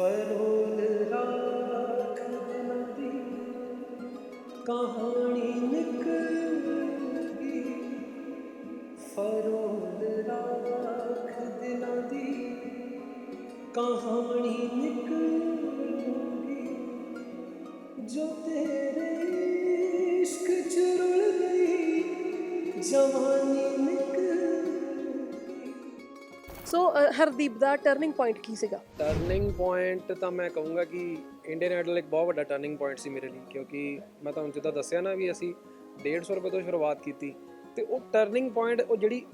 ਫਰੋਲ ਰਾਖ ਦਿਨਾਂ ਦੀ ਕਹਾਣੀ ਨਿਕਲੇਗੀ। ਫਰੋਲ ਰਾਖ ਦਿਨਾਂ ਦੀ ਕਹਾਣੀ ਨਿਕਲੇਗੀ। ਜੋ ਤੇਰੇ ਇਸ਼ਕ ਚ ਰੁਲ ਗਈ, ਜਵਾਨੀ ਸੋ ਅ, ਹਰਦੀਪ ਦਾ ਟਰਨਿੰਗ ਪੁਆਇੰਟ ਕੀ ਸੀਗਾ? ਟਰਨਿੰਗ ਪੁਆਇੰਟ ਤਾਂ ਮੈਂ ਕਹੂੰਗਾ ਕਿ ਇੰਡੀਅਨ ਆਈਡਲ ਇੱਕ ਬਹੁਤ ਵੱਡਾ ਟਰਨਿੰਗ ਪੁਆਇੰਟ ਸੀ ਮੇਰੇ ਲਈ ਕਿਉਂਕਿ ਮੈਂ ਤੁਹਾਨੂੰ ਜਿੱਦਾਂ ਦੱਸਿਆ ਨਾ ਵੀ ਅਸੀਂ 150 ਰੁਪਏ ਤੋਂ ਸ਼ੁਰੂਆਤ ਕੀਤੀ ਤੇ ਉਹ ਟਰਨਿੰਗ ਪੁਆਇੰਟ ਉਹ ਜਿਹੜੀ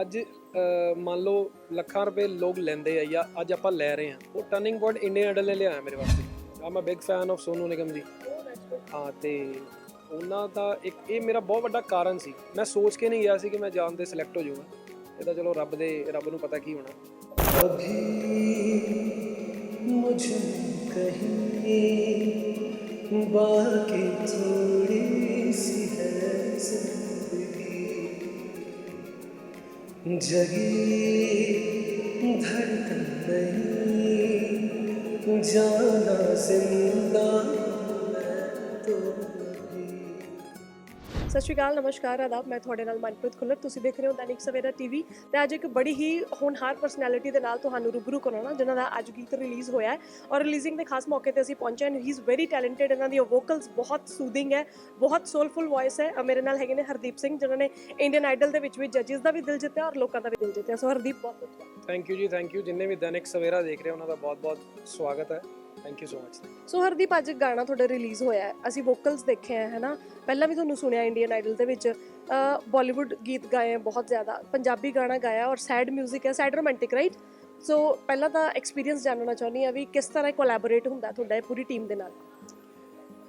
ਅੱਜ ਅ, ਮੰਨ ਲਓ ਲੱਖਾਂ ਰੁਪਏ ਲੋਕ ਲੈਂਦੇ ਆ ਜਾਂ ਅੱਜ ਆਪਾਂ ਲੈ ਰਹੇ ਆ ਉਹ ਟਰਨਿੰਗ ਪੁਆਇੰਟ ਇੰਡੀਅਨ ਆਈਡਲ ਨੇ ਲਿਆਇਆ ਮੇਰੇ ਵਾਸਤੇ। I'm uh big fan of Sonu Nigam ji ਹਾਂ ਤੇ ਉਹਨਾਂ ਦਾ ਇੱਕ ਇਹ ਮੇਰਾ ਬਹੁਤ ਵੱਡਾ ਕਾਰਨ ਸੀ। ਮੈਂ ਸੋਚ ਕੇ ਨਹੀਂ ਗਿਆ ਸੀ ਕਿ ਮੈਂ ਜਾਣ ਦੇ ਸਿਲੈਕਟ ਹੋ ਜਾਊਗਾ। ਇਹਦਾ ਚਲੋ ਰੱਬ ਦੇ, ਰੱਬ ਨੂੰ ਪਤਾ ਕੀ ਹੋਣਾ। ਅਭੀ ਮੁਝ ਕਹੀਂ ਬਾਕੀ ਥੋੜੀ ਸੀ ਹੈ ਜ਼ਿੰਦਗੀ। ਜਗੀ ਧੜਕਨ ਨਹੀਂ ਜਾਨਾ ਜ਼ਿੰਦਾ ਸਤਿ ਸ਼੍ਰੀ ਅਕਾਲ, ਨਮਸਕਾਰ, ਆਦਾਬ। ਮੈਂ ਤੁਹਾਡੇ ਨਾਲ ਮਨਪ੍ਰੀਤ ਖੁੱਲਰ। ਤੁਸੀਂ ਦੇਖ ਰਹੇ ਹੋ ਦੈਨਿਕ ਸਵੇਰਾ ਟੀਵੀ। ਤੇ ਅੱਜ ਇੱਕ ਬੜੀ ਹੀ ਹੋਣਹਾਰ ਪਰਸਨੈਲਿਟੀ ਦੇ ਨਾਲ ਤੁਹਾਨੂੰ ਰੂਬਰੂ ਕਰਾਉਣਾ, ਜਿਨ੍ਹਾਂ ਦਾ ਅੱਜ ਗੀਤ ਰਿਲੀਜ਼ ਹੋਇਆ ਹੈ। ਔਰ ਰਿਲੀਜ਼ਿੰਗ ਦੇ ਖਾਸ ਮੌਕੇ ਤੇ ਅਸੀਂ ਪਹੁੰਚੇ ਹਾਂ। ਹੀ ਇਜ਼ ਵੈਰੀ ਟੈਲੈਂਟਡ ਇਹਨਾਂ ਦੀ ਵੋਕਲਸ ਬਹੁਤ ਸੂਦਿੰਗ ਹੈ, ਬਹੁਤ ਸੋਲਫੁਲ ਵੌਇਸ ਹੈ। ਮੇਰੇ ਨਾਲ ਹੈਗੇ ਨੇ ਹਰਦੀਪ ਸਿੰਘ, ਜਿਨ੍ਹਾਂ ਨੇ ਇੰਡੀਅਨ ਆਈਡਲ ਦੇ ਵਿੱਚ ਵੀ ਜੱਜਿਸ ਦਾ ਵੀ ਦਿਲ ਜਿੱਤਿਆ ਔਰ ਲੋਕਾਂ ਦਾ ਵੀ ਦਿਲ ਜਿੱਤਿਆ। ਸੋ ਹਰਦੀਪ, ਬਹੁਤ ਬਹੁਤ thank you ji thank you ਜਿੰਨੇ ਵੀ ਦੈਨਿਕ ਸਵੇਰਾ ਦੇਖ ਰਹੇ ਉਹਨਾਂ ਦਾ ਬਹੁਤ-ਬਹੁਤ ਸਵਾਗਤ ਹੈ। Thank you so much so Hardeep ਅੱਜ ਗਾਣਾ ਤੁਹਾਡਾ ਰਿਲੀਜ਼ ਹੋਇਆ ਹੈ। ਅਸੀਂ ਵੋਕਲਸ ਦੇਖੇ ਆ ਹੈਨਾ ਪਹਿਲਾਂ ਵੀ ਤੁਹਾਨੂੰ ਸੁਣਿਆ ਇੰਡੀਅਨ ਆਈਡਲ ਦੇ ਵਿੱਚ। ਬਾਲੀਵੁੱਡ ਗੀਤ ਗਾਏ ਆ ਬਹੁਤ ਜ਼ਿਆਦਾ। ਪੰਜਾਬੀ ਗਾਣਾ ਗਾਇਆ ਔਰ ਸੈਡ 뮤직 ਹੈ। ਸੈਡ ਰੋਮਾਂਟਿਕ ਰਾਈਟ ਸੋ ਪਹਿਲਾਂ ਤਾਂ ਐਕਸਪੀਰੀਅੰਸ ਜਾਣਨਾ ਚਾਹੁੰਦੀ ਆ ਵੀ ਕਿਸ ਤਰ੍ਹਾਂ ਕੋਲੈਬੋਰੇਟ ਹੁੰਦਾ ਤੁਹਾਡਾ ਇਹ ਪੂਰੀ ਟੀਮ ਦੇ ਨਾਲ?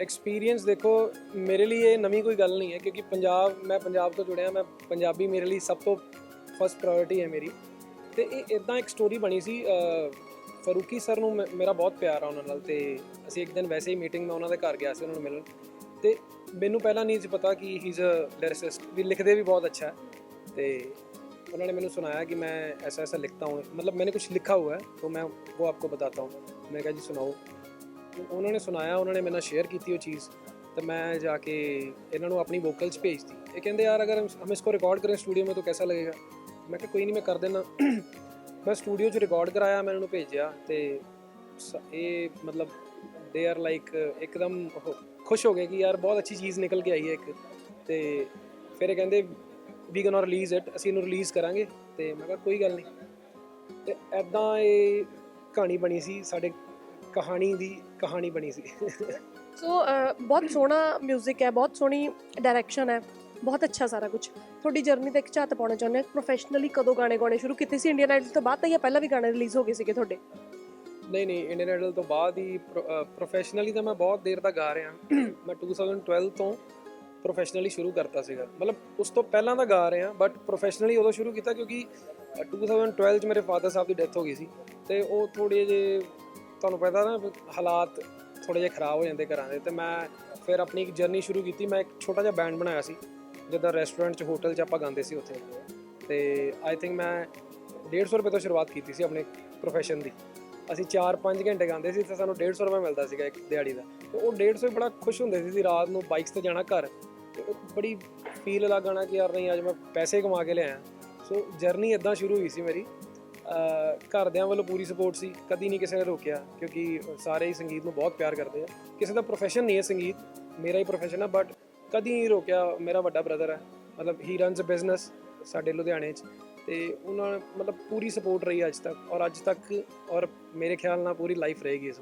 ਐਕਸਪੀਰੀਅੰਸ ਦੇਖੋ ਮੇਰੇ ਲਈ ਇਹ ਨਵੀਂ ਕੋਈ ਗੱਲ ਨਹੀਂ ਹੈ ਕਿਉਂਕਿ ਪੰਜਾਬ ਮੈਂ ਪੰਜਾਬ ਤੋਂ ਜੁੜਿਆ ਮੈਂ ਪੰਜਾਬੀ ਮੇਰੇ ਲਈ ਸਭ ਤੋਂ ਫਸਟ ਪ੍ਰਾਇੋਰਟੀ ਹੈ ਮੇਰੀ। ਤੇ ਇਹ ਇਦਾਂ ਇੱਕ ਸਟੋਰੀ ਬਣੀ ਸੀ ਫਰੂਕੀ ਸਰ ਨੂੰ ਮੇ- ਮੇਰਾ ਬਹੁਤ ਪਿਆਰ ਆ ਉਹਨਾਂ ਨਾਲ ਤੇ ਅਸੀਂ ਇੱਕ ਦਿਨ ਵੈਸੇ ਹੀ ਮੀਟਿੰਗ ਮੈਂ ਉਹਨਾਂ ਦੇ ਘਰ ਗਿਆ ਸੀ ਉਹਨਾਂ ਨੂੰ ਮਿਲਣ ਤੇ ਮੈਨੂੰ ਪਹਿਲਾਂ ਨਹੀਂ ਸੀ ਪਤਾ ਕਿ ਹੀ ਇਜ਼ ਅ ਲਿਰਿਸਿਸਟ ਵੀ ਲਿਖਦੇ ਵੀ ਬਹੁਤ ਅੱਛਾ ਹੈ ਤੇ उन्होंने मैंने सुनाया कि मैं ऐसा ऐसा लिखता हूँ मतलब मैंने कुछ लिखा हुआ है तो मैं वो आपको बताता हूँ मैं कहा जी सुनाओ तो उन्होंने सुनाया उन्होंने मेरे ਨਾਲ ਸ਼ੇਅਰ ਕੀਤੀ ਉਹ ਚੀਜ਼ तो मैं जाके ਇਹਨਾਂ ਨੂੰ ਆਪਣੀ ਵੋਕਲ ਚ ਭੇਜਤੀ ਇਹ ਕਹਿੰਦੇ ਯਾਰ ਅਗਰ हम इसको रिकॉर्ड करें स्टूडियो में तो कैसा लगेगा ਮੈਂ ਕਿਹਾ ਕੋਈ ਨਹੀਂ ਮੈਂ ਕਰ ਦੇਣਾ ਮੈਂ ਸਟੂਡੀਓ ਚ ਰਿਕਾਰਡ ਕਰਾਇਆ, ਮੈਂ ਇਹਨਾਂ ਭੇਜਿਆ ਤੇ ਸ- ਇਹ ਮਤਲਬ ਦੇ ਆਰ ਲਾਈਕ ਇੱਕਦਮ ਉਹ ਖੁਸ਼ ਹੋ ਗਏ ਕਿ ਯਾਰ ਬਹੁਤ ਅੱਛੀ ਚੀਜ਼ ਨਿਕਲ ਕੇ ਆਈ ਹੈ ਇੱਕ ਤੇ ਫਿਰ ਇਹ ਕਹਿੰਦੇ ਵੀ ਗੋਨਾ ਰਿਲੀਜ਼ ਇਟ ਅਸੀਂ ਇਹਨੂੰ ਰਿਲੀਜ਼ ਕਰਾਂਗੇ। ਤੇ ਮੈਂ ਕਿਹਾ, ਕੋਈ ਗੱਲ ਨਹੀਂ। ਤੇ ਐਦਾਂ ਇਹ ਕਹਾਣੀ ਬਣੀ ਸੀ, ਸਾਡੇ ਕਹਾਣੀ ਦੀ ਕਹਾਣੀ ਬਣੀ ਸੀ। ਸੋ ਬਹੁਤ ਸੋਹਣਾ 뮤직 ਹੈ, ਬਹੁਤ ਸੋਹਣੀ ਡਾਇਰੈਕਸ਼ਨ ਹੈ। ਬਹੁਤ ਅੱਛਾ ਸਾਰਾ ਕੁਝ ਤੁਹਾਡੀ ਜਰਨੀ ਤੇ ਇੱਕ ਝਾਤ ਪਾਉਣਾ ਚਾਹੁੰਦੇ ਹਾਂ। ਪ੍ਰੋਫੈਸ਼ਨਲੀ ਕਦੋਂ ਗਾਣੇ ਗਾਉਣੇ ਸ਼ੁਰੂ ਕੀਤੇ ਸੀ? ਇੰਡੀਅਨ ਆਈਡਲ ਤੋਂ ਬਾਅਦ ਤਾਂ ਜਾਂ ਪਹਿਲਾਂ ਵੀ ਗਾਣੇ ਰਿਲੀਜ਼ ਹੋ ਗਏ ਸੀਗੇ ਤੁਹਾਡੇ? ਨਹੀਂ ਨਹੀਂ ਇੰਡੀਅਨ ਆਈਡਲ ਤੋਂ ਬਾਅਦ ਹੀ ਪ੍ਰੋਫੈਸ਼ਨਲੀ ਤਾਂ ਮੈਂ ਬਹੁਤ ਦੇਰ ਤੱਕ ਗਾ ਰਿਹਾ। ਮੈਂ 2012 ਤੋਂ ਪ੍ਰੋਫੈਸ਼ਨਲੀ ਸ਼ੁਰੂ ਕਰਤਾ ਸੀਗਾ। ਮਤਲਬ ਉਸ ਤੋਂ ਪਹਿਲਾਂ ਤਾਂ ਗਾ ਰਿਹਾ ਬਟ ਪ੍ਰੋਫੈਸ਼ਨਲੀ ਉਦੋਂ ਸ਼ੁਰੂ ਕੀਤਾ ਕਿਉਂਕਿ ਅ, 2012 ਚ ਮੇਰੇ ਫਾਦਰ ਸਾਹਿਬ ਦੀ ਡੈਥ ਹੋ ਗਈ ਸੀ। ਤੇ ਉਹ ਥੋੜੇ ਜੇ ਤੁਹਾਨੂੰ ਪਤਾ ਨਾ ਹਾਲਾਤ ਥੋੜੇ ਜਿਹਾ ਖਰਾਬ ਹੋ ਜਾਂਦੇ ਘਰਾਂ ਦੇ। ਤੇ ਮੈਂ ਫਿਰ ਆਪਣੀ ਇੱਕ ਜਰਨੀ ਸ਼ੁਰੂ ਕੀਤੀ। ਮੈਂ ਇੱਕ ਛੋਟਾ ਜਿਹਾ ਬੈਂਡ ਬਣਾਇਆ ਸੀ। ਜਿੱਦਾਂ ਰੈਸਟੋਰੈਂਟ ਚ ਹੋਟਲ ਚ ਆਪਾਂ ਗਾਉਂਦੇ ਸੀ ਉੱਥੇ। ਤੇ ਆਈ ਥਿੰਕ ਮੈਂ 150 ਰੁਪਏ ਤੋਂ ਸ਼ੁਰੂਆਤ ਕੀਤੀ ਸੀ ਆਪਣੇ ਪ੍ਰੋਫੈਸ਼ਨ ਦੀ। ਅਸੀਂ 4-5 ਘੰਟੇ ਗਾਉਂਦੇ ਸੀ ਤੇ ਸਾਨੂੰ 150 ਰੁਪਏ ਮਿਲਦਾ ਸੀਗਾ ਇੱਕ ਦਿਹਾੜੀ ਦਾ। ਤੇ ਉਹ 150 ਹੀ ਬੜਾ ਖੁਸ਼ ਹੁੰਦੇ ਸੀ ਰਾਤ ਨੂੰ ਬਾਈਕਸ ਤੇ ਜਾਣਾ ਘਰ। ਤੇ ਉਹ ਬੜੀ ਫੀਲ ਲੱਗਣਾ ਕਿ ਯਾਰ ਨਹੀਂ, ਅੱਜ ਮੈਂ ਪੈਸੇ ਕਮਾ ਕੇ ਲਿਆਇਆ। ਸੋ ਜਰਨੀ ਇਦਾਂ ਸ਼ੁਰੂ ਹੋਈ ਸੀ ਮੇਰੀ। ਘਰਦਿਆਂ ਵੱਲੋਂ ਪੂਰੀ ਸਪੋਰਟ ਸੀ। ਕਦੀ ਨਹੀਂ ਕਿਸੇ ਨੇ ਰੋਕਿਆ, ਕਿਉਂਕਿ ਸਾਰੇ ਹੀ ਸੰਗੀਤ ਨੂੰ ਬਹੁਤ ਪਿਆਰ ਕਰਦੇ ਆ। ਕਿਸੇ ਦਾ ਪ੍ਰੋਫੈਸ਼ਨ ਨਹੀਂ ਹੈ ਸੰਗੀਤ, ਮੇਰਾ ਹੀ ਪ੍ਰੋਫੈਸ਼ਨ ਆ ਬਟ ਕਦੀ ਨਹੀਂ ਰੋਕਿਆ ਮੇਰਾ ਵੱਡਾ ਬ੍ਰਦਰ ਹੈ ਮਤਲਬ ਹੀ ਰਨਸ ਅ ਬਿਜ਼ਨਸ ਸਾਡੇ ਲੁਧਿਆਣੇ 'ਚ ਤੇ ਉਹਨਾਂ ਨੇ ਮਤਲਬ ਪੂਰੀ ਸਪੋਰਟ ਰਹੀ ਅੱਜ ਤੱਕ ਔਰ ਅੱਜ ਤੱਕ ਔਰ ਮੇਰੇ ਖਿਆਲ ਨਾਲ ਪੂਰੀ ਲਾਈਫ ਰਹੇਗੀ ਇਸ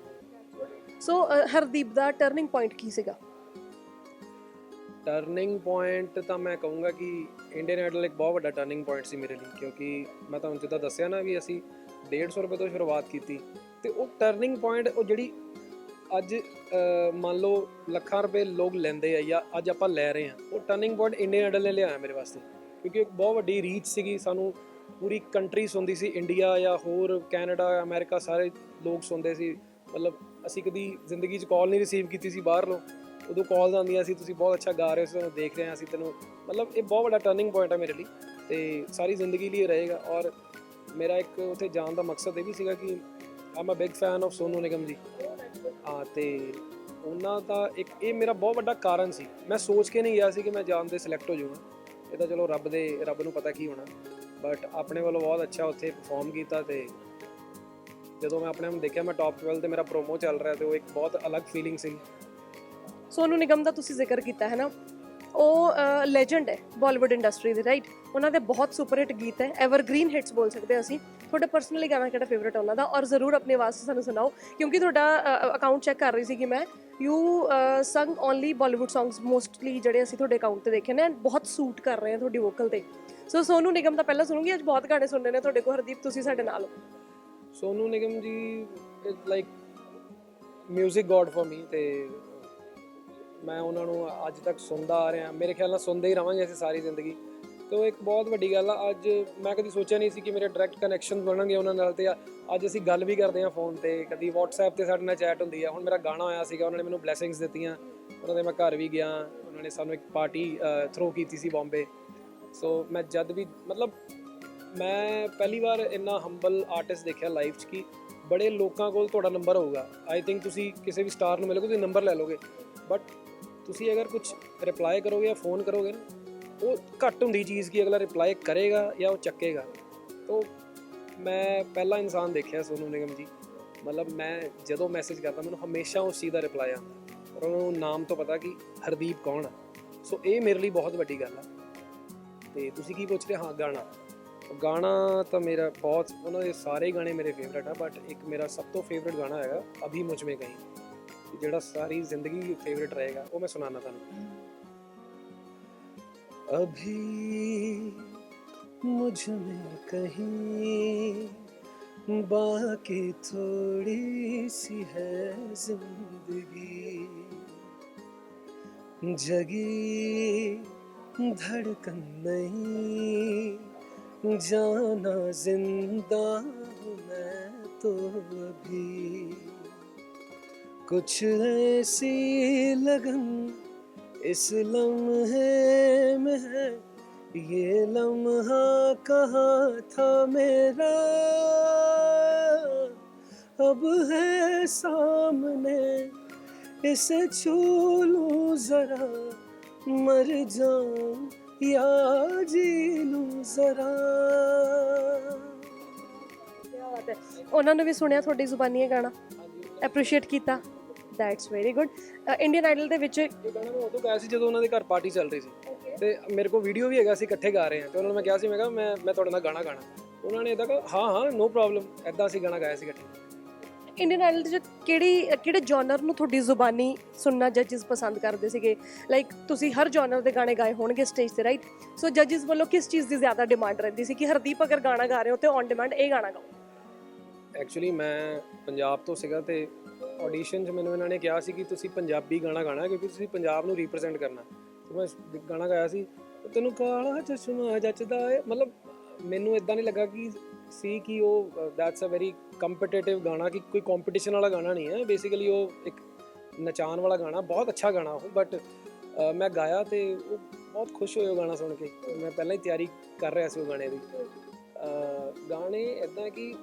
ਸੋ ਹਰਦੀਪ ਦਾ ਟਰਨਿੰਗ ਪੁਆਇੰਟ ਕੀ ਸੀਗਾ? ਟਰਨਿੰਗ ਪੁਆਇੰਟ ਤਾਂ ਮੈਂ ਕਹੂੰਗਾ ਕਿ ਇੰਡੀਅਨ ਆਈਡਲ ਇੱਕ ਬਹੁਤ ਵੱਡਾ ਟਰਨਿੰਗ ਪੁਆਇੰਟ ਸੀ ਮੇਰੇ ਲਈ ਕਿਉਂਕਿ ਮੈਂ ਤੁਹਾਨੂੰ ਜਿੱਦਾਂ ਦੱਸਿਆ ਨਾ ਵੀ ਅਸੀਂ 150 ਰੁਪਏ ਤੋਂ ਸ਼ੁਰੂਆਤ ਕੀਤੀ ਤੇ ਉਹ ਟਰਨਿੰਗ ਪੁਆਇੰਟ ਉਹ ਜਿਹੜੀ ਅੱਜ ਮੰਨ ਲਓ ਲੱਖਾਂ ਰੁਪਏ ਲੋਕ ਲੈਂਦੇ ਆ ਜਾਂ ਅੱਜ ਆਪਾਂ ਲੈ ਰਹੇ ਆ, ਉਹ ਟਰਨਿੰਗ ਪੁਆਇੰਟ ਇੰਡੀਅਨ ਆਈਡਲ ਨੇ ਲਿਆਇਆ ਮੇਰੇ ਵਾਸਤੇ। ਕਿਉਂਕਿ ਇੱਕ ਬਹੁਤ ਵੱਡੀ ਰੀਚ ਸੀਗੀ, ਸਾਨੂੰ ਪੂਰੀ ਕੰਟਰੀ ਸੁਣਦੀ ਸੀ ਇੰਡੀਆ ਜਾਂ ਹੋਰ ਕੈਨੇਡਾ ਅਮਰੀਕਾ ਸਾਰੇ ਲੋਕ ਸੁਣਦੇ ਸੀ। ਮਤਲਬ ਅਸੀਂ ਕਦੀ ਜ਼ਿੰਦਗੀ 'ਚ ਕਾਲ ਨਹੀਂ ਰਿਸੀਵ ਕੀਤੀ ਸੀ ਬਾਹਰੋਂ ਉਦੋਂ ਕਾਲਸ ਆਉਂਦੀਆਂ ਸੀ, ਤੁਸੀਂ ਬਹੁਤ ਅੱਛਾ ਗਾ ਰਹੇ ਹੋ ਤੁਹਾਨੂੰ ਦੇਖ ਰਹੇ ਹਾਂ ਅਸੀਂ ਤੈਨੂੰ। ਮਤਲਬ ਇਹ ਬਹੁਤ ਵੱਡਾ ਟਰਨਿੰਗ ਪੁਆਇੰਟ ਹੈ ਮੇਰੇ ਲਈ ਤੇ ਸਾਰੀ ਜ਼ਿੰਦਗੀ ਲਈ ਇਹ ਰਹੇਗਾ। ਔਰ ਮੇਰਾ ਇੱਕ ਉੱਥੇ ਜਾਣ ਦਾ ਮਕਸਦ ਇਹ ਵੀ ਸੀਗਾ ਕਿ I'm a big fan of Sonu Nigam ji. ਹਾਂ ਤੇ ਉਹਨਾਂ ਦਾ ਇੱਕ, ਇਹ ਮੇਰਾ ਬਹੁਤ ਵੱਡਾ ਕਾਰਨ ਸੀ। ਮੈਂ ਸੋਚ ਕੇ ਨਹੀਂ ਗਿਆ ਸੀ ਕਿ ਮੈਂ ਜਾਣ ਦੇ ਸਿਲੈਕਟ ਹੋ ਜਾਊਂਗਾ। ਇਹ ਤਾਂ ਚਲੋ ਰੱਬ ਦੇ, ਰੱਬ ਨੂੰ ਪਤਾ ਕੀ ਹੋਣਾ। ਬਟ ਆਪਣੇ ਵੱਲੋਂ ਬਹੁਤ ਅੱਛਾ ਉੱਥੇ ਪਰਫਾਰਮ ਕੀਤਾ ਤੇ ਜਦੋਂ ਮੈਂ ਆਪਣੇ ਆਪ ਨੂੰ ਦੇਖਿਆ, ਮੈਂ ਟੌਪ 12 ਤੇ ਮੇਰਾ ਪ੍ਰੋਮੋ ਚੱਲ ਰਿਹਾ ਤੇ ਉਹ ਇੱਕ ਬਹੁਤ ਅਲੱਗ ਫੀਲਿੰਗ ਸੀ। ਸੋਨੂ ਨਿਗਮ ਦਾ ਤੁਸੀਂ ਜ਼ਿਕਰ ਕੀਤਾ, ਹੈ ਨਾ? ਉਹ ਲੈਜੈਂਡ ਹੈ ਬਾਲੀਵੁੱਡ ਇੰਡਸਟਰੀ ਦੇ ਰਾਈਟ ਉਹਨਾਂ ਦੇ ਬਹੁਤ ਸੁਪਰ ਹਿੱਟ ਗੀਤ ਹੈ ਐਵਰ ਐਵਰਗ੍ਰੀਨ ਹਿੱਟਸ ਬੋਲ ਸਕਦੇ ਹਾਂ ਅਸੀਂ। ਤੁਹਾਡੇ ਪਰਸਨਲੀ ਗਾਣਾ ਕਿਹੜਾ ਫੇਵਰਿਟ ਉਹਨਾਂ ਦਾ? ਔਰ ਜ਼ਰੂਰ ਆਪਣੀ ਆਵਾਜ਼ ਸਾਨੂੰ ਸੁਣਾਓ, ਕਿਉਂਕਿ ਤੁਹਾਡਾ ਅਕਾਊਂਟ ਚੈੱਕ ਕਰ ਰਹੀ ਸੀ ਕਿ ਮੈਂ ਯੂ ਸੰਗ ਓਨਲੀ ਬਾਲੀਵੁੱਡ ਸੌਂਗਸ ਮੋਸਟਲੀ ਜਿਹੜੇ ਅਸੀਂ ਤੁਹਾਡੇ ਅਕਾਊਂਟ ਤੇ ਦੇਖੇ ਨੇ ਬਹੁਤ ਸੂਟ ਕਰ ਰਹੇ ਆ ਤੁਹਾਡੀ ਵੋਕਲ ਤੇ। ਸੋ ਸੋਨੂ ਨਿਗਮ ਤਾਂ ਪਹਿਲਾਂ ਸੁਣੂਗੀ, ਅੱਜ ਬਹੁਤ ਗਾਣੇ ਸੁਣਨੇ ਨੇ ਤੁਹਾਡੇ ਕੋਲ। ਹਰਦੀਪ, ਤੁਸੀਂ ਸਾਡੇ ਨਾਲ ਹੋ। ਸੋਨੂ ਨਿਗਮ ਜੀ ਲਾਈਕ 뮤직 ਗॉड ਫॉर ਮੀ ਤੇ ਮੈਂ ਉਹਨਾਂ ਨੂੰ ਅੱਜ ਤੱਕ ਸੁਣਦਾ ਆ ਰਿਹਾ, ਮੇਰੇ ਖਿਆਲ ਨਾਲ ਸੁਣਦੇ ਹੀ ਰਵਾਂਗੇ ਅਸੀਂ ਸਾਰੀ ਜ਼ਿੰਦਗੀ। ਤੇ ਉਹ ਇੱਕ ਬਹੁਤ ਵੱਡੀ ਗੱਲ ਆ, ਅੱਜ ਮੈਂ ਕਦੀ ਸੋਚਿਆ ਨਹੀਂ ਸੀ ਕਿ ਮੇਰੇ ਡਾਇਰੈਕਟ ਕਨੈਕਸ਼ਨ ਬਣਨਗੇ ਉਹਨਾਂ ਨਾਲ ਤੇ ਅੱਜ ਅਸੀਂ ਗੱਲ ਵੀ ਕਰਦੇ ਹਾਂ ਫੋਨ ਤੇ, ਕਦੀ WhatsApp ਤੇ ਸਾਡੇ ਨਾਲ ਚੈਟ ਹੁੰਦੀ ਆ। ਹੁਣ ਮੇਰਾ ਗਾਣਾ ਆਇਆ ਸੀਗਾ, ਉਹਨਾਂ ਨੇ ਮੈਨੂੰ ਬਲੇਸਿੰਗਸ ਦਿੱਤੀਆਂ, ਉਹਨਾਂ ਦੇ ਮੈਂ ਘਰ ਵੀ ਗਿਆ, ਉਹਨਾਂ ਨੇ ਸਾਨੂੰ ਇੱਕ ਪਾਰਟੀ ਥਰੋ ਕੀਤੀ ਸੀ ਬੰਬੇ ਸੋ ਮੈਂ ਜਦ ਵੀ, ਮਤਲਬ ਮੈਂ ਪਹਿਲੀ ਵਾਰ ਇੰਨਾ ਹੰਬਲ ਆਰਟਿਸਟ ਦੇਖਿਆ ਲਾਈਫ 'ਚ ਕਿ ਬੜੇ ਲੋਕਾਂ ਕੋਲ ਤੁਹਾਡਾ ਨੰਬਰ ਹੋਊਗਾ। ਆਈ ਥਿੰਕ ਤੁਸੀਂ ਕਿਸੇ ਵੀ ਸਟਾਰ ਨੂੰ ਮਿਲੋਗੇ, ਤੁਸੀਂ ਨੰਬਰ ਲੈ ਲੋਗੇ। ਬਟ ਤੁਸੀਂ ਅਗਰ ਕੁਝ ਰਿਪਲਾਈ ਕਰੋਗੇ ਜਾਂ ਫੋਨ ਕਰੋਗੇ ਨਾ, ਉਹ ਘੱਟ ਹੁੰਦੀ ਚੀਜ਼ ਕਿ ਅਗਲਾ ਰਿਪਲਾਈ ਕਰੇਗਾ ਜਾਂ ਉਹ ਚੱਕੇਗਾ। ਤੋ ਮੈਂ ਪਹਿਲਾ ਇਨਸਾਨ ਦੇਖਿਆ ਸੋਨੂ ਨਿਗਮ ਜੀ। ਮਤਲਬ ਮੈਂ ਜਦੋਂ ਮੈਸੇਜ ਕਰਦਾ ਮੈਨੂੰ ਹਮੇਸ਼ਾ ਉਸ ਚੀਜ਼ ਦਾ ਰਿਪਲਾਈ ਆਉਂਦਾ। ਔਰ ਉਹਨੂੰ ਨਾਮ ਤੋਂ ਪਤਾ ਕਿ ਹਰਦੀਪ ਕੌਣ ਆ। ਸੋ ਇਹ ਮੇਰੇ ਲਈ ਬਹੁਤ ਵੱਡੀ ਗੱਲ ਆ। ਤੇ ਤੁਸੀਂ ਕੀ ਪੁੱਛ ਰਹੇ ਹਾਂ? ਗਾਣਾ। ਗਾਣਾ ਤਾਂ ਮੇਰਾ ਬਹੁਤ, ਉਹਨਾਂ ਦੇ ਸਾਰੇ ਗਾਣੇ ਮੇਰੇ ਫੇਵਰਟ ਆ ਬਟ ਇੱਕ ਮੇਰਾ ਸਭ ਤੋਂ ਫੇਵਰਟ ਗਾਣਾ ਹੈਗਾ, ਅਭੀ ਮੁਝ ਮੇ ਕਹੀਂ। ਜਿਹੜਾ ਸਾਰੀ ਜ਼ਿੰਦਗੀ ਫੇਵਰਟ ਰਹੇਗਾ ਉਹ ਮੈਂ ਸੁਣਾਣਾ ਤੁਹਾਨੂੰ अभी मुझ में कहीं बाकी थोड़ी सी है जिंदगी जगी धड़कन नहीं जाना जिंदा हूँ मैं तो अभी कुछ ऐसी लगन इस लम्हे में है ये लम्हा कहाँ था मेरा अब है सामने इसे छू लूं जरा मर जाऊं या जी लूं जरा ਕਿਆ ਬਾਤ ਹੈ ਉਹਨਾਂ ਨੇ ਵੀ ਸੁਣਿਆ ਤੁਹਾਡੀ ਜ਼ੁਬਾਨੀ ਇਹ ਗਾਣਾ ਐਪਰੀਸ਼ੀਏਟ ਕੀਤਾ that's very good Indian Idol ਦੇ ਵਿੱਚ ਇਹ ਗਾਣਾ ਮੈਂ ਉਦੋਂ ਗਾਇਆ ਸੀ ਜਦੋਂ ਉਹਨਾਂ ਦੇ ਘਰ ਪਾਰਟੀ ਚੱਲ ਰਹੀ ਸੀ। ਤੇ ਮੇਰੇ ਕੋਲ ਵੀਡੀਓ ਵੀ ਹੈਗਾ ਸੀ ਇਕੱਠੇ ਗਾ ਰਹੇ ਹਾਂ ਤੇ ਉਹਨਾਂ ਨੂੰ ਮੈਂ ਕਿਹਾ ਸੀ ਮੈਂ ਕਿਹਾ ਮੈਂ ਮੈਂ ਤੁਹਾਡੇ ਨਾਲ ਗਾਣਾ ਗਾਣਾ। ਉਹਨਾਂ ਨੇ ਇਦਾਂ ਕਿਹਾ ਹਾਂ ਹਾਂ ਨੋ ਪ੍ਰੋਬਲਮ ਐਦਾਂ ਅਸੀਂ ਗਾਣਾ ਗਾਇਆ ਸੀ ਇਕੱਠੇ। ਇੰਡੀਅਨ ਆਈਡਲ ਦੇ ਵਿੱਚ ਕਿਹੜੀ ਕਿਹੜੇ ਜਨਰ ਨੂੰ ਤੁਹਾਡੀ ਜ਼ੁਬਾਨੀ ਸੁਣਨਾ ਜੱਜਸ ਪਸੰਦ ਕਰਦੇ ਸੀਗੇ? ਲਾਈਕ ਤੁਸੀਂ ਹਰ ਜਨਰ ਦੇ ਗਾਣੇ ਗਾਏ ਹੋਣਗੇ ਸਟੇਜ ਤੇ ਰਾਈਟ ਸੋ ਜੱਜਸ ਵੱਲੋਂ ਕਿਸ ਚੀਜ਼ ਦੀ ਜ਼ਿਆਦਾ ਡਿਮਾਂਡ ਰਹਿੰਦੀ ਸੀ? ਕਿ ਹਰਦੀਪ ਅਗਰ ਗਾਣਾ ਗਾ ਰਹੇ ਹੋ ਤੇ ਔਨ ਡਿਮਾਂਡ ਇਹ ਗਾਣਾ ਗਾਓ। ਐਕਚੁਅਲੀ ਮੈਂ ਪੰਜਾਬ ਤੋਂ ਸੀਗਾ ਤੇ ਆਡੀਸ਼ਨ 'ਚ ਮੈਨੂੰ ਇਹਨਾਂ ਨੇ ਕਿਹਾ ਸੀ ਕਿ ਤੁਸੀਂ ਪੰਜਾਬੀ ਗਾਣਾ ਗਾਣਾ ਕਿਉਂਕਿ ਤੁਸੀਂ ਪੰਜਾਬ ਨੂੰ ਰਿਪਰੈਜ਼ੈਂਟ ਕਰਨਾ। ਤੇ ਮੈਂ ਗਾਣਾ ਗਾਇਆ ਸੀ। ਤੈਨੂੰ ਕਾਲਾ ਚਸ਼ਮਾ ਜੱਚਦਾ ਹੈ ਮਤਲਬ ਮੈਨੂੰ ਇਦਾਂ ਨਹੀਂ ਲੱਗਾ ਕਿ ਸੀ ਕਿ ਉਹ ਦੈਟਸ ਅ ਵੈਰੀ ਕੰਪੀਟੀਟਿਵ ਗਾਣਾ ਕਿ ਕੋਈ ਕੰਪੀਟੀਸ਼ਨ ਵਾਲਾ ਗਾਣਾ ਨਹੀਂ ਹੈ। ਬੇਸਿਕਲੀ ਉਹ ਇੱਕ ਨਚਾਨ ਵਾਲਾ ਗਾਣਾ, ਬਹੁਤ ਅੱਛਾ ਗਾਣਾ ਉਹ। ਬਟ ਮੈਂ ਗਾਇਆ ਤੇ ਉਹ ਬਹੁਤ ਖੁਸ਼ ਹੋਏ ਉਹ ਗਾਣਾ ਸੁਣ ਕੇ। ਮੈਂ ਪਹਿਲਾਂ ਹੀ ਤਿਆਰੀ ਕਰ ਰਿਹਾ ਸੀ ਉਹ ਗਾਣੇ ਦੀ। ਗਾਣੇ ਇਦਾਂ ਕਿ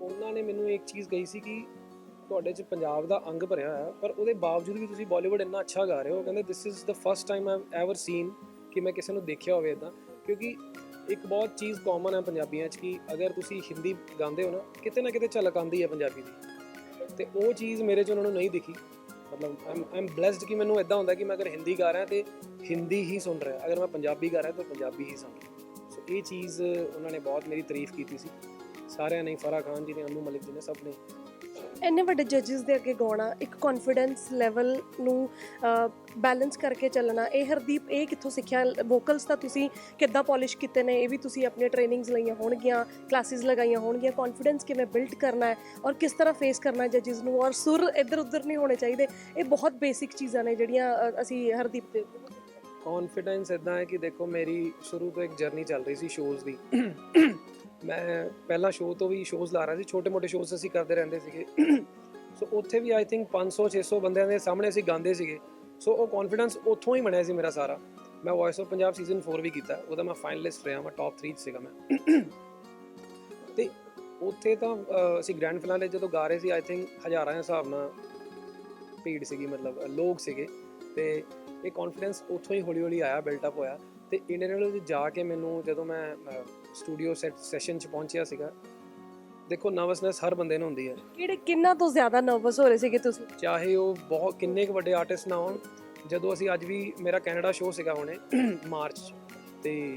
ਉਹਨਾਂ ਨੇ ਮੈਨੂੰ ਇੱਕ ਚੀਜ਼ ਕਹੀ ਸੀ ਕਿ ਤੁਹਾਡੇ 'ਚ ਪੰਜਾਬ ਦਾ ਅੰਗ ਭਰਿਆ ਹੋਇਆ, ਪਰ ਉਹਦੇ ਬਾਵਜੂਦ ਵੀ ਤੁਸੀਂ ਬਾਲੀਵੁੱਡ ਇੰਨਾ ਅੱਛਾ ਗਾ ਰਹੇ ਹੋ ਕਹਿੰਦੇ this is the first time I ever seen ਕਿ ਮੈਂ ਕਿਸੇ ਨੂੰ ਦੇਖਿਆ ਹੋਵੇ ਇਦਾਂ ਕਿਉਂਕਿ ਇੱਕ ਬਹੁਤ ਚੀਜ਼ ਕਾਮਨ ਹੈ ਪੰਜਾਬੀਆਂ 'ਚ ਕਿ ਅਗਰ ਤੁਸੀਂ ਹਿੰਦੀ ਗਾਉਂਦੇ ਹੋ ਨਾ, ਕਿਤੇ ਨਾ ਕਿਤੇ ਝਲਕ ਆਉਂਦੀ ਹੈ ਪੰਜਾਬੀ ਦੀ। ਤੇ ਉਹ ਚੀਜ਼ ਮੇਰੇ 'ਚ ਉਹਨਾਂ ਨੂੰ ਨਹੀਂ ਦਿਖੀ। ਮਤਲਬ ਆਮ ਆਮ ਬlesed ਕਿ ਮੈਨੂੰ ਇਦਾਂ ਹੁੰਦਾ ਕਿ ਮੈਂ ਅਗਰ ਹਿੰਦੀ ਗਾ ਰਿਹਾ ਤੇ ਹਿੰਦੀ ਹੀ ਸੁਣ ਰਿਹਾ। ਅਗਰ ਮੈਂ ਪੰਜਾਬੀ ਗਾ ਰਿਹਾ ਤਾਂ ਪੰਜਾਬੀ ਹੀ ਸੁਣ ਰਿਹਾ। ਸੋ ਇਹ ਚੀਜ਼ ਉਹਨਾਂ ਨੇ ਬਹੁਤ ਮੇਰੀ ਤਾਰੀਫ ਕੀਤੀ ਸੀ। ਸਾਰਿਆਂ ਨੇ ਫਰਾ ਖਾਨ ਜੀ ਨੇ ਅਨੂ ਮਲਿਕ ਜੀ ਨੇ ਸਭ ਨੇ। ਇੰਨੇ ਵੱਡੇ ਜੱਜਸ ਦੇ ਅੱਗੇ ਗਾਉਣਾ ਇੱਕ ਕੌਨਫੀਡੈਂਸ ਲੈਵਲ ਨੂੰ ਬੈਲੈਂਸ ਕਰਕੇ ਚੱਲਣਾ ਇਹ ਹਰਦੀਪ ਇਹ ਕਿੱਥੋਂ ਸਿੱਖਿਆ? ਵੋਕਲਸ ਤਾਂ ਤੁਸੀਂ ਕਿੱਦਾਂ ਪਾਲਿਸ਼ ਕੀਤੇ ਨੇ? ਇਹ ਵੀ ਤੁਸੀਂ ਆਪਣੀਆਂ ਟ੍ਰੇਨਿੰਗਸ ਲਈਆਂ ਹੋਣਗੀਆਂ ਕਲਾਸਿਸ ਲਗਾਈਆਂ ਹੋਣਗੀਆਂ ਕੌਨਫੀਡੈਂਸ ਕਿਵੇਂ ਬਿਲਡ ਕਰਨਾ ਹੈ ਔਰ ਕਿਸ ਤਰ੍ਹਾਂ ਫੇਸ ਕਰਨਾ ਹੈ ਜੱਜਸ ਨੂੰ? ਔਰ ਸੁਰ ਇੱਧਰ ਉੱਧਰ ਨਹੀਂ ਹੋਣੇ ਚਾਹੀਦੇ ਇਹ ਬਹੁਤ ਬੇਸਿਕ ਚੀਜ਼ਾਂ ਨੇ ਜਿਹੜੀਆਂ ਅਸੀਂ ਹਰਦੀਪ ਦੇ ਕੌਨਫੀਡੈਂਸ ਇਦਾਂ ਹੈ ਕਿ ਦੇਖੋ ਮੇਰੀ ਸ਼ੁਰੂ ਤੋਂ ਇੱਕ ਜਰਨੀ ਚੱਲ ਰਹੀ ਸੀ ਸ਼ੋਜ਼ ਦੀ। ਮੈਂ ਪਹਿਲਾਂ ਸ਼ੋਅ ਤੋਂ ਵੀ ਸ਼ੋਜ਼ ਲਾ ਰਿਹਾ ਸੀ ਛੋਟੇ-ਮੋਟੇ ਸ਼ੋਜ਼ ਅਸੀਂ ਕਰਦੇ ਰਹਿੰਦੇ ਸੀਗੇ। ਸੋ ਉੱਥੇ ਵੀ ਆਈ ਥਿੰਕ 500 600 ਬੰਦਿਆਂ ਦੇ ਸਾਹਮਣੇ ਅਸੀਂ ਗਾਉਂਦੇ ਸੀਗੇ। ਸੋ ਉਹ ਕੌਨਫੀਡੈਂਸ ਉੱਥੋਂ ਹੀ ਬਣਿਆ ਸੀ ਮੇਰਾ ਸਾਰਾ। ਮੈਂ ਵੌਇਸ ਆਫ ਪੰਜਾਬ ਸੀਜ਼ਨ 4 ਵੀ ਕੀਤਾ। ਉਹਦਾ ਮੈਂ ਫਾਈਨਲਿਸਟ ਰਿਹਾ, ਮੈਂ ਟੌਪ 3 'ਚ ਸੀਗਾ ਮੈਂ। ਤੇ ਉੱਥੇ ਤਾਂ ਅਸੀਂ ਗ੍ਰੈਂਡ ਫਿਨਾਲੇ ਜਦੋਂ ਗਾ ਰਹੇ ਸੀ ਆਈ ਥਿੰਕ ਹਜ਼ਾਰਾਂ ਦੇ ਹਿਸਾਬ ਨਾਲ ਭੀੜ ਸੀਗੀ, ਮਤਲਬ, ਲੋਕ ਸੀਗੇ। ਤੇ ਇਹ ਕੌਨਫੀਡੈਂਸ ਉੱਥੋਂ ਹੀ ਹੌਲੀ ਹੌਲੀ ਆਇਆ ਬਿਲਟ ਅਪ ਹੋਇਆ। ਤੇ ਇੰਡੀਅਨ ਵਿੱਚ ਜਾ ਕੇ ਮੈਨੂੰ ਜਦੋਂ ਮੈਂ ਸਟੂਡੀਓ ਸੈਟ ਸੈਸ਼ਨ 'ਚ ਪਹੁੰਚਿਆ ਸੀਗਾ। ਦੇਖੋ ਨਰਵਸਨੈਸ ਹਰ ਬੰਦੇ ਨੂੰ ਹੁੰਦੀ ਹੈ। ਕਿਹੜੇ ਕਿੰਨਾ ਤੋਂ ਜ਼ਿਆਦਾ ਨਰਵਸ ਹੋ ਰਹੇ ਸੀਗੇ ਤੁਸੀਂ? ਚਾਹੇ ਉਹ ਬਹੁਤ ਕਿੰਨੇ ਕੁ ਵੱਡੇ ਆਰਟਿਸਟ ਨਾ ਹੋਣ ਜਦੋਂ ਅਸੀਂ ਅੱਜ ਵੀ ਮੇਰਾ ਕੈਨੇਡਾ ਸ਼ੋਅ ਸੀਗਾ ਹੁਣੇ ਮਾਰਚ 'ਚ, ਤੇ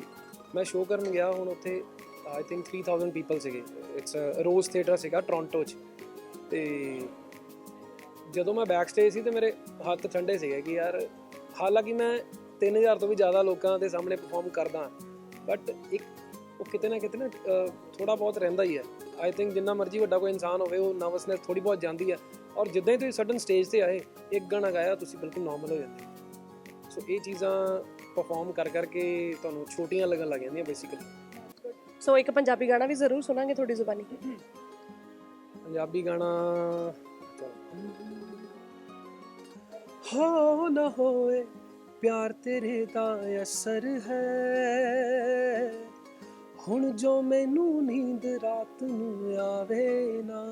ਮੈਂ ਸ਼ੋਅ ਕਰਨ ਗਿਆ ਹੁਣ ਉੱਥੇ ਆਈ ਥਿੰਕ 3000 ਪੀਪਲ ਸੀਗੇ। ਇਟਸ ਰੋਜ਼ ਥੀਏਟਰ ਸੀਗਾ ਟੋਰਾਂਟੋ 'ਚ। ਤੇ ਜਦੋਂ ਮੈਂ ਬੈਕ ਸਟੇਜ ਸੀ ਤੇ ਮੇਰੇ ਹੱਥ ਠੰਡੇ ਸੀਗੇ ਕਿ ਯਾਰ ਹਾਲਾਂਕਿ ਮੈਂ 3000 ਤੋਂ ਵੀ ਜ਼ਿਆਦਾ ਲੋਕਾਂ ਦੇ ਸਾਹਮਣੇ ਪਰਫਾਰਮ ਕਰਦਾ। ਬਟ ਇੱਕ ਉਹ ਕਿਤੇ ਨਾ ਕਿਤੇ ਨਾ ਥੋੜਾ ਬਹੁਤ ਰਹਿੰਦਾ ਹੀ ਹੈ। ਆਈ ਥਿੰਕ ਜਿੰਨਾ ਮਰਜ਼ੀ ਵੱਡਾ ਕੋਈ ਇਨਸਾਨ ਹੋਵੇ ਉਹ ਨਰਵਸਨੈਸ ਥੋੜੀ ਬਹੁਤ ਜਾਂਦੀ ਹੈ। ਔਰ ਜਿੱਦਾਂ ਹੀ ਤੁਸੀਂ ਸਡਨ ਸਟੇਜ ਤੇ ਆਏ ਇੱਕ ਗਾਣਾ ਗਾਇਆ ਤੁਸੀਂ ਬਿਲਕੁਲ ਨਾਰਮਲ ਹੋ ਜਾਂਦੇ। ਸੋ ਇਹ ਚੀਜ਼ਾਂ ਪਰਫਾਰਮ ਕਰ ਕਰਕੇ ਤੁਹਾਨੂੰ ਛੋਟੀਆਂ ਲੱਗਣ ਲੱਗ ਜਾਂਦੀਆਂ ਬੇਸਿਕਲੀ ਸੋ ਇੱਕ ਪੰਜਾਬੀ ਗਾਣਾ ਵੀ ਜ਼ਰੂਰ ਸੁਣਾਂਗੇ ਤੁਹਾਡੀ ਜ਼ੁਬਾਨੀ। ਪੰਜਾਬੀ ਗਾਣਾ ਹੋ ਨਾ ਹੋਏ ਪਿਆਰ ਤੇਰੇ ਦਾ ਅਸਰ ਹੈ। ਹੁਣ ਜੋ ਮੈਨੂੰ ਨੀਂਦ ਰਾਤ ਨੂੰ ਆਵੇ ਨਾ,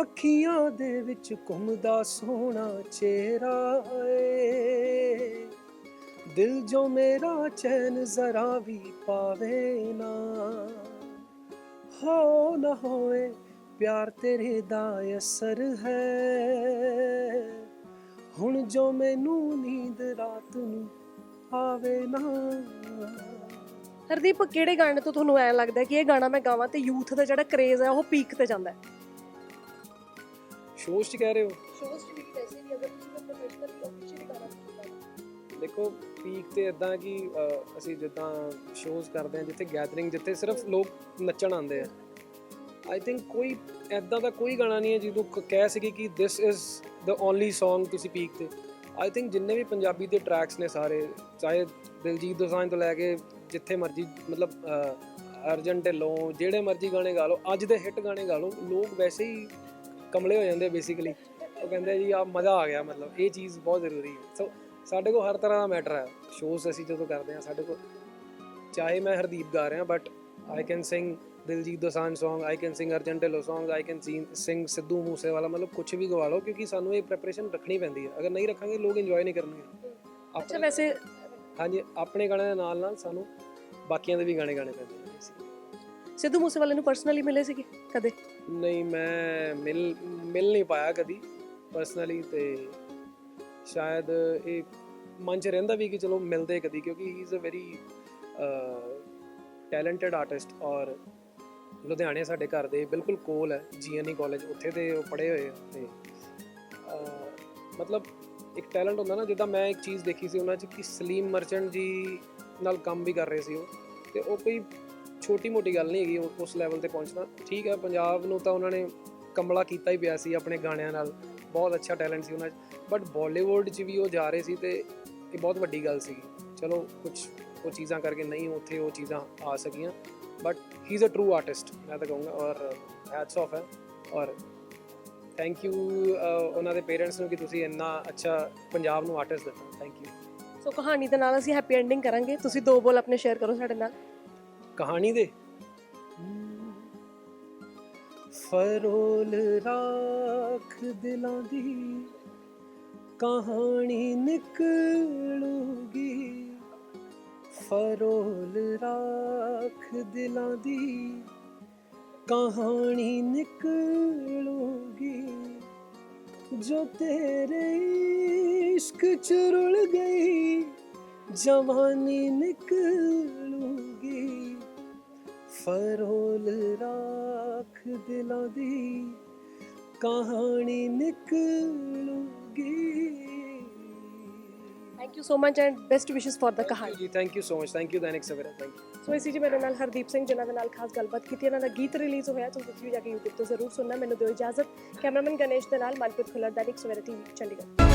ਅੱਖੀਆਂ ਦੇ ਵਿੱਚ ਘੁੰਮਦਾ ਸੋਹਣਾ ਚਿਹਰਾ ਏ। ਦਿਲ ਜੋ ਮੇਰਾ ਚੈਨ ਜ਼ਰਾ ਵੀ ਪਾਵੇ ਨਾ, ਹੋ ਨਾ ਹੋਏ ਪਿਆਰ ਤੇਰੇ ਦਾ ਅਸਰ ਹੈ। ਹੁਣ ਜੋ ਮੈਨੂੰ ਨੀਂਦ ਰਾਤ ਨੂੰ ਆਵੇ ਨਾ ਹਰਦੀਪ ਕਿਹੜੇ ਗਾਣੇ ਤੋਂ ਤੁਹਾਨੂੰ ਐਂ ਲੱਗਦਾ ਕਿ ਇਹ ਗਾਣਾ ਮੈਂ ਗਾਵਾਂ ਤੇ ਯੂਥ ਦਾ ਜਿਹੜਾ ਕਰੇਜ਼ ਹੈ ਉਹ ਪੀਕ ਤੇ ਜਾਂਦਾ ਹੈ? 'ਚ ਕਹਿ ਰਹੇ ਹੋ? ਸ਼ੋਜ਼ ਚ ਵੀ ਵੈਸੇ ਵੀ ਅਗਰ ਤੁਸੀਂ ਪ੍ਰੋਫੈਸ਼ਨਲ ਆਫੀਸ਼ੀਅਲੀ ਗਾਣਾ ਦੇਖੋ ਪੀਕ ਤੇ ਇਦਾਂ ਕਿ ਅਸੀਂ ਜਿੱਦਾਂ ਸ਼ੋਅਸ ਕਰਦੇ ਹਾਂ ਜਿੱਥੇ ਗੈਦਰਿੰਗ ਜਿੱਥੇ ਸਿਰਫ ਲੋਕ ਨੱਚਣ ਆਉਂਦੇ ਆ। ਆਈ ਥਿੰਕ ਕੋਈ ਐਦਾਂ ਦਾ ਕੋਈ ਗਾਣਾ ਨਹੀਂ ਹੈ ਜਿਹਨੂੰ ਕਹਿ ਸਕੇ ਕਿ this is the only Song ਤੁਸੀਂ ਪੀਕ ਤੇ। ਆਈ ਥਿੰਕ ਜਿੰਨੇ ਵੀ ਪੰਜਾਬੀ ਦੇ ਟਰੈਕਸ ਨੇ ਸਾਰੇ ਚਾਹੇ ਦਿਲਜੀਤ ਦੋਸਾਂਝ ਤੋਂ ਲੈ ਕੇ ਜਿੱਥੇ ਮਰਜ਼ੀ, ਮਤਲਬ ਅਰਜਨ ਢਿੱਲੋਂ, ਜਿਹੜੇ ਮਰਜ਼ੀ ਗਾਣੇ ਗਾ ਲਓ, ਅੱਜ ਦੇ ਹਿੱਟ ਗਾਣੇ ਗਾ ਲਓ, ਲੋਕ ਵੈਸੇ ਹੀ ਕਮਲੇ ਹੋ ਜਾਂਦੇ ਬੇਸਿਕਲੀ ਉਹ ਕਹਿੰਦੇ ਜੀ, ਆ ਮਜ਼ਾ ਆ ਗਿਆ, ਮਤਲਬ, ਇਹ ਚੀਜ਼ ਬਹੁਤ ਜ਼ਰੂਰੀ ਹੈ। ਸੋ ਸਾਡੇ ਕੋਲ ਹਰ ਤਰ੍ਹਾਂ ਦਾ ਮੈਟਰ ਹੈ। ਸ਼ੋਜ਼ ਅਸੀਂ ਜਦੋਂ ਕਰਦੇ ਹਾਂ, ਸਾਡੇ ਕੋਲ, ਚਾਹੇ ਮੈਂ ਹਰਦੀਪ ਗਾ ਰਿਹਾ but I can sing Diljit Dosanjh Song I can sing Arjan Dhillon Song I can sing Sidhu Moosewala, ਮਤਲਬ ਕੁਝ ਵੀ ਗਵਾ ਲਓ, ਕਿਉਂਕਿ ਸਾਨੂੰ ਇਹ ਪ੍ਰੈਪਰੇਸ਼ਨ ਰੱਖਣੀ ਪੈਂਦੀ ਹੈ। ਅਗਰ ਨਹੀਂ ਰੱਖਾਂਗੇ, ਲੋਕ ਇੰਜੋਏ ਨਹੀਂ ਕਰਨਗੇ। ਅੱਛਾ, ਵੈਸੇ ਹਾਂਜੀ ਆਪਣੇ ਗਾਣਿਆਂ ਦੇ ਨਾਲ ਨਾਲ ਸਾਨੂੰ ਬਾਕੀਆਂ ਦੇ ਵੀ ਗਾਣੇ ਗਾਣੇ ਪੈਂਦੇ basically। ਸਿੱਧੂ ਮੂਸੇਵਾਲੇ ਨੂੰ ਪਰਸਨਲੀ ਮਿਲੇ ਸੀਗੇ ਕਦੇ ਨਹੀਂ ਮੈਂ ਮਿਲ ਮਿਲ ਨਹੀਂ ਪਾਇਆ ਕਦੀ ਪਰਸਨਲੀ ਤੇ ਸ਼ਾਇਦ ਇਹ ਮਨ ਚ ਰਹਿੰਦਾ ਵੀ ਕਿ ਚਲੋ ਮਿਲਦੇ ਕਦੀ ਕਿਉਂਕਿ he is a very talented artist ਔਰ ਲੁਧਿਆਣੇ ਸਾਡੇ ਘਰ ਦੇ ਬਿਲਕੁਲ ਕੋਲ ਹੈ ਜੀਐਨਈ ਕਾਲਜ ਉੱਥੇ ਤੇ ਉਹ ਪੜ੍ਹੇ ਹੋਏ ਆ ਤੇ ਅਹ, ਮਤਲਬ ਇੱਕ ਟੈਲੈਂਟ ਹੁੰਦਾ ਨਾ, ਜਿੱਦਾਂ ਮੈਂ ਇੱਕ ਚੀਜ਼ ਦੇਖੀ ਸੀ ਉਹਨਾਂ 'ਚ ਕਿ ਸਲੀਮ ਮਰਚੈਂਟ ਜੀ ਨਾਲ ਕੰਮ ਵੀ ਕਰ ਰਹੇ ਸੀ ਉਹ। ਤੇ ਉਹ ਕੋਈ ਛੋਟੀ ਮੋਟੀ ਗੱਲ ਨਹੀਂ ਹੈਗੀ ਉਹ- ਉਸ ਲੈਵਲ ਤੇ ਪਹੁੰਚਣਾ। ਠੀਕ ਹੈ, ਪੰਜਾਬ ਨੂੰ ਤਾਂ ਉਹਨਾਂ ਨੇ ਕਮਲਾ ਕੀਤਾ ਹੀ ਪਿਆ ਸੀ ਆਪਣੇ ਗਾਣਿਆਂ ਨਾਲ। ਬਹੁਤ ਅੱਛਾ ਟੈਲੈਂਟ ਸੀ ਉਹਨਾਂ 'ਚ। ਬਟ ਬਾਲੀਵੁੱਡ 'ਚ ਵੀ ਉਹ ਜਾ ਰਹੇ ਸੀ ਤੇ ਇਹ ਬਹੁਤ ਵੱਡੀ ਗੱਲ ਸੀਗੀ ਚਲੋ ਕੁਝ ਉਹ ਚੀਜ਼ਾਂ ਕਰਕੇ ਨਹੀਂ ਉੱਥੇ ਉਹ ਚੀਜ਼ਾਂ ਆ ਸਕੀਆਂ। But he is a true artist ਮੈਂ ਤਾਂ ਕਹੂੰਗਾ। ਔਰ ਹੈਟਸ ਆਫ ਹੈ। ਔਰ ਥੈਂਕ ਯੂ ਉਹਨਾਂ ਦੇ ਪੇਰੈਂਟਸ ਨੂੰ ਕਿ ਤੁਸੀਂ ਇੰਨਾ ਅੱਛਾ ਪੰਜਾਬ ਨੂੰ ਆਰਟਿਸਟ ਦਿੱਤਾ। ਥੈਂਕ ਯੂ ਸੋ ਕਹਾਣੀ ਦੇ ਨਾਲ ਅਸੀਂ ਹੈਪੀ ਐਂਡਿੰਗ ਕਰਾਂਗੇ। ਤੁਸੀਂ ਦੋ ਬੋਲ ਆਪਣੇ ਸ਼ੇਅਰ ਕਰੋ ਸਾਡੇ ਨਾਲ। ਕਹਾਣੀ ਦੇ? ਫਰੋਲ ਰਾਖ ਦਿਲਾਂ ਦੀ ਕਹਾਣੀ ਨਿਕਲੂਗੀ। ਫਰੋਲ ਰਾਖ ਦਿਲਾਂ ਦੀ ਕਹਾਣੀ ਨਿਕਲੂਗੀ, ਜੋ ਤੇਰੇ ਇਸ਼ਕ ਚ ਰੁਲ ਗਈ, ਜਵਾਨੀ ਨਿਕਲੂਗੀ। ਫਰੋਲ ਰਾਖ ਦਿਲਾਂ ਦੀ ਕਹਾਣੀ ਨਿਕਲੂਗੀ। Thank you so much and best wishes for the ਕਹਾਣੀ ਜੀ thank you so much thank you Dainik Savera thank you so ਇਸੀ ਜੀ ਮੇਰੇ ਨਾਲ ਹਰਦੀਪ ਸਿੰਘ ਜਿਨ੍ਹਾਂ ਦੇ ਨਾਲ ਖਾਸ ਗੱਲਬਾਤ ਕੀਤੀ ਇਹਨਾਂ ਦਾ ਗੀਤ ਰਿਲੀਜ਼ ਹੋਇਆ ਤੁਸੀਂ ਤੁਸੀਂ ਵੀ ਜਾ ਕੇ YouTube ਤੋਂ ਜ਼ਰੂਰ ਸੁਣਨਾ ਮੈਨੂੰ ਦਿਓ ਇਜਾਜ਼ਤ। ਕੈਮਰਾਮੈਨ ਗਣੇਸ਼ ਦੇ ਨਾਲ ਮਨਪ੍ਰੀਤ ਖੁੱਲਰ ਦੈਨਿਕ ਸਵੇਰਾ ਟੀਵੀ ਚੰਡੀਗੜ੍ਹ।